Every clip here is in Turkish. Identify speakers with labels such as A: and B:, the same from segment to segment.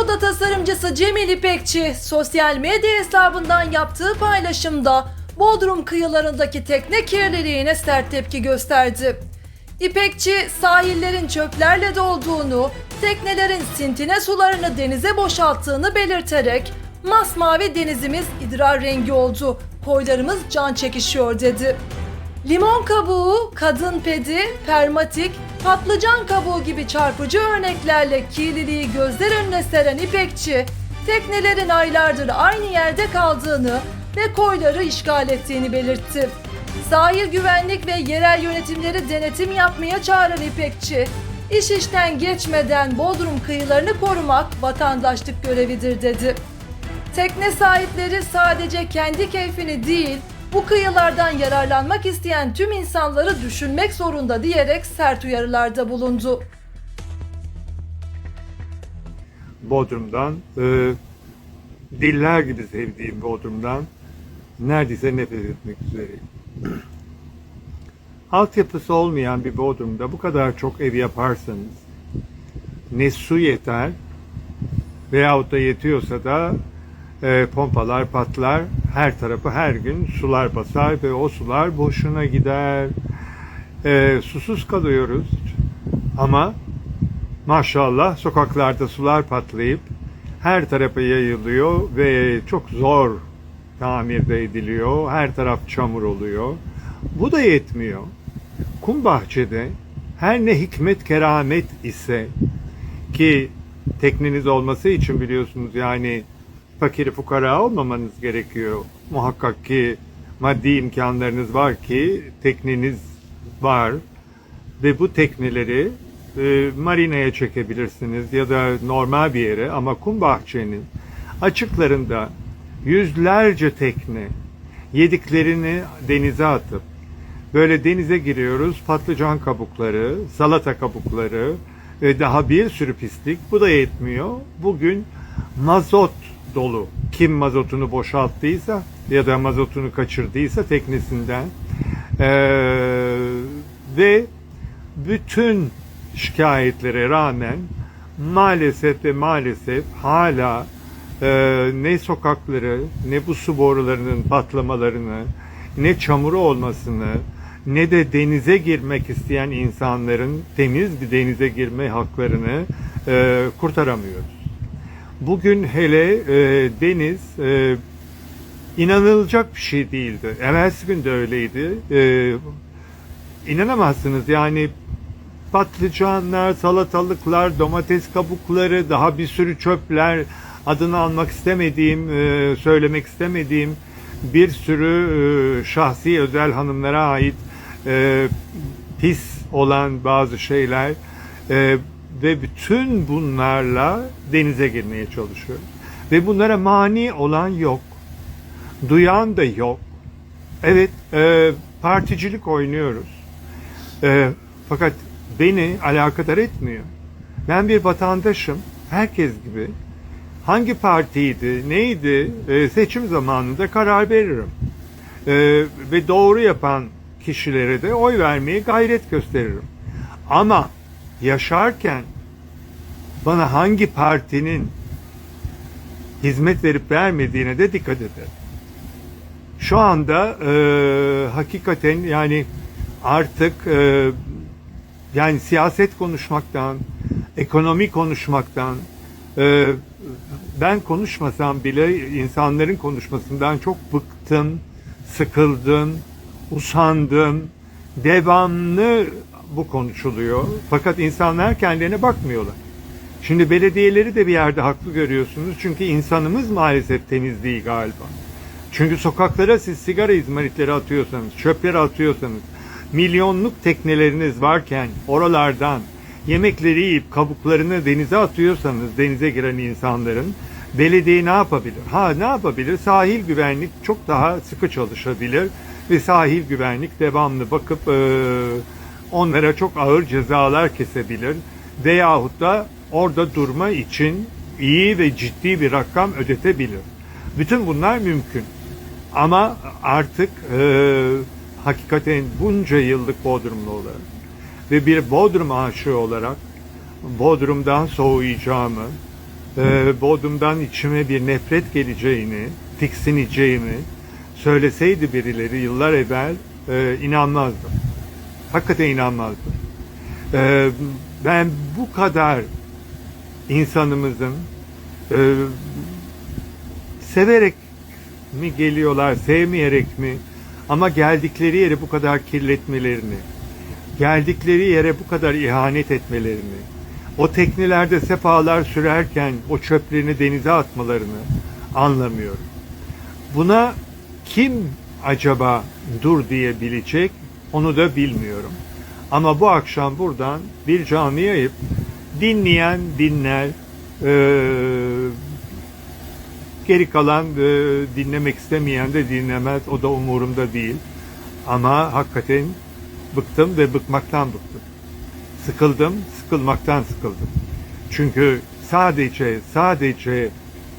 A: Moda tasarımcısı Cemil İpekçi sosyal medya hesabından yaptığı paylaşımda Bodrum kıyılarındaki tekne kirliliğine sert tepki gösterdi. İpekçi sahillerin çöplerle dolduğunu, teknelerin sintine sularını denize boşalttığını belirterek masmavi denizimiz idrar rengi oldu, koylarımız can çekişiyor dedi. Limon kabuğu, kadın pedi, permatik, patlıcan kabuğu gibi çarpıcı örneklerle kirliliği gözler önüne seren İpekçi, teknelerin aylardır aynı yerde kaldığını ve koyları işgal ettiğini belirtti. Sahil güvenlik ve yerel yönetimleri denetim yapmaya çağıran İpekçi, iş işten geçmeden Bodrum kıyılarını korumak vatandaşlık görevidir dedi. Tekne sahipleri sadece kendi keyfini değil, bu kıyılardan yararlanmak isteyen tüm insanları düşünmek zorunda diyerek sert uyarılarda bulundu.
B: Bodrum'dan, e, diller gibi sevdiğim Bodrum'dan neredeyse nefret etmek üzereyim. Altyapısı olmayan bir Bodrum'da bu kadar çok ev yaparsanız ne su yeter veyahut da yetiyorsa da e, pompalar patlar her tarafı her gün sular basar ve o sular boşuna gider. E, susuz kalıyoruz ama Maşallah sokaklarda sular patlayıp her tarafa yayılıyor ve çok zor tamirde ediliyor. Her taraf çamur oluyor. Bu da yetmiyor. Kum bahçede her ne hikmet keramet ise ki tekneniz olması için biliyorsunuz yani fakir fukara olmamanız gerekiyor. Muhakkak ki maddi imkanlarınız var ki tekneniz var ve bu tekneleri e, marineye çekebilirsiniz ya da normal bir yere ama kum bahçenin açıklarında yüzlerce tekne yediklerini denize atıp böyle denize giriyoruz patlıcan kabukları, salata kabukları ve daha bir sürü pislik. Bu da yetmiyor. Bugün mazot dolu. Kim mazotunu boşalttıysa ya da mazotunu kaçırdıysa teknesinden eee, ve bütün şikayetlere rağmen maalesef ve maalesef hala e, ne sokakları ne bu su borularının patlamalarını ne çamuru olmasını ne de denize girmek isteyen insanların temiz bir denize girme haklarını e, kurtaramıyoruz. Bugün hele e, deniz e, inanılacak bir şey değildi. Evvelsi gün de öyleydi. E, inanamazsınız yani patlıcanlar, salatalıklar, domates kabukları, daha bir sürü çöpler, adını almak istemediğim, e, söylemek istemediğim bir sürü e, şahsi özel hanımlara ait e, pis olan bazı şeyler e, ve bütün bunlarla denize girmeye çalışıyoruz. Ve bunlara mani olan yok. Duyan da yok. Evet, e, particilik oynuyoruz. E, fakat beni alakadar etmiyor. Ben bir vatandaşım, herkes gibi. Hangi partiydi, neydi e, seçim zamanında karar veririm. E, ve doğru yapan kişilere de oy vermeye gayret gösteririm. Ama yaşarken bana hangi partinin hizmet verip vermediğine de dikkat ederim. Şu anda e, hakikaten yani artık e, yani siyaset konuşmaktan, ekonomi konuşmaktan, e, ben konuşmasam bile insanların konuşmasından çok bıktım, sıkıldım, usandım. Devamlı bu konuşuluyor. Fakat insanlar kendilerine bakmıyorlar. Şimdi belediyeleri de bir yerde haklı görüyorsunuz. Çünkü insanımız maalesef temiz değil galiba. Çünkü sokaklara siz sigara izmaritleri atıyorsanız, çöpleri atıyorsanız, milyonluk tekneleriniz varken oralardan yemekleri yiyip kabuklarını denize atıyorsanız denize giren insanların belediye ne yapabilir? Ha ne yapabilir? Sahil güvenlik çok daha sıkı çalışabilir ve sahil güvenlik devamlı bakıp e, onlara çok ağır cezalar kesebilir veyahut da orada durma için iyi ve ciddi bir rakam ödetebilir. Bütün bunlar mümkün. Ama artık e, hakikaten bunca yıllık Bodrumlu olarak ve bir Bodrum aşığı olarak Bodrum'dan soğuyacağımı e, Bodrum'dan içime bir nefret geleceğini, tiksineceğimi söyleseydi birileri yıllar evvel e, inanmazdım. Hakikaten inanmazdım. E, ben bu kadar insanımızın e, severek mi geliyorlar, sevmeyerek mi? Ama geldikleri yeri bu kadar kirletmelerini, geldikleri yere bu kadar ihanet etmelerini, o teknelerde sefalar sürerken o çöplerini denize atmalarını anlamıyorum. Buna kim acaba dur diyebilecek onu da bilmiyorum. Ama bu akşam buradan bir cami ayıp dinleyen dinler, eee Geri kalan e, dinlemek istemeyen de dinlemez. O da umurumda değil. Ama hakikaten bıktım ve bıkmaktan bıktım. Sıkıldım, sıkılmaktan sıkıldım. Çünkü sadece sadece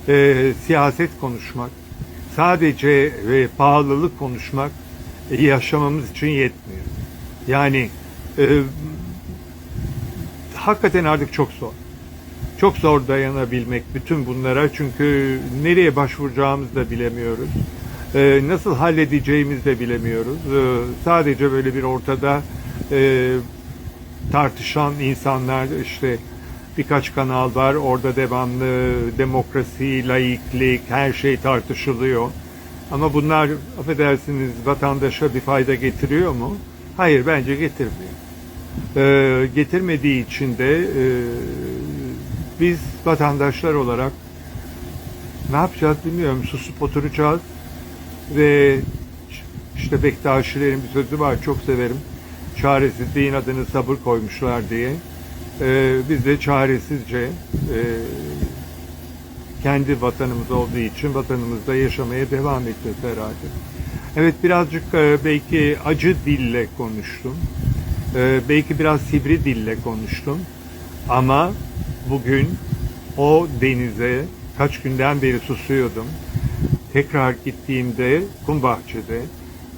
B: e, siyaset konuşmak, sadece e, pahalılık konuşmak e, yaşamamız için yetmiyor. Yani e, hakikaten artık çok zor. Çok zor dayanabilmek bütün bunlara çünkü nereye başvuracağımızı da bilemiyoruz. Ee, nasıl halledeceğimizi de bilemiyoruz. Ee, sadece böyle bir ortada e, tartışan insanlar işte birkaç kanal var. Orada devamlı demokrasi, laiklik her şey tartışılıyor. Ama bunlar affedersiniz vatandaşa bir fayda getiriyor mu? Hayır bence getirmiyor. Ee, getirmediği için de e, biz vatandaşlar olarak ne yapacağız bilmiyorum. Susup oturacağız ve işte Bektaşilerin bir sözü var çok severim. Çaresizliğin adını sabır koymuşlar diye. Ee, biz de çaresizce e, kendi vatanımız olduğu için vatanımızda yaşamaya devam edeceğiz herhalde. Evet birazcık e, belki acı dille konuştum. E, belki biraz sivri dille konuştum. Ama bugün o denize kaç günden beri susuyordum. Tekrar gittiğimde kum bahçede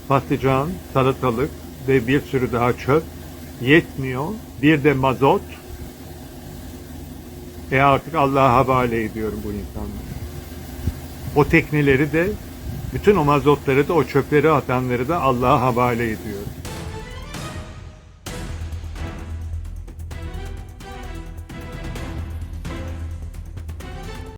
B: patlıcan, salatalık ve bir sürü daha çöp yetmiyor. Bir de mazot. E artık Allah'a havale ediyorum bu insanları. O tekneleri de bütün o mazotları da o çöpleri atanları da Allah'a havale ediyorum.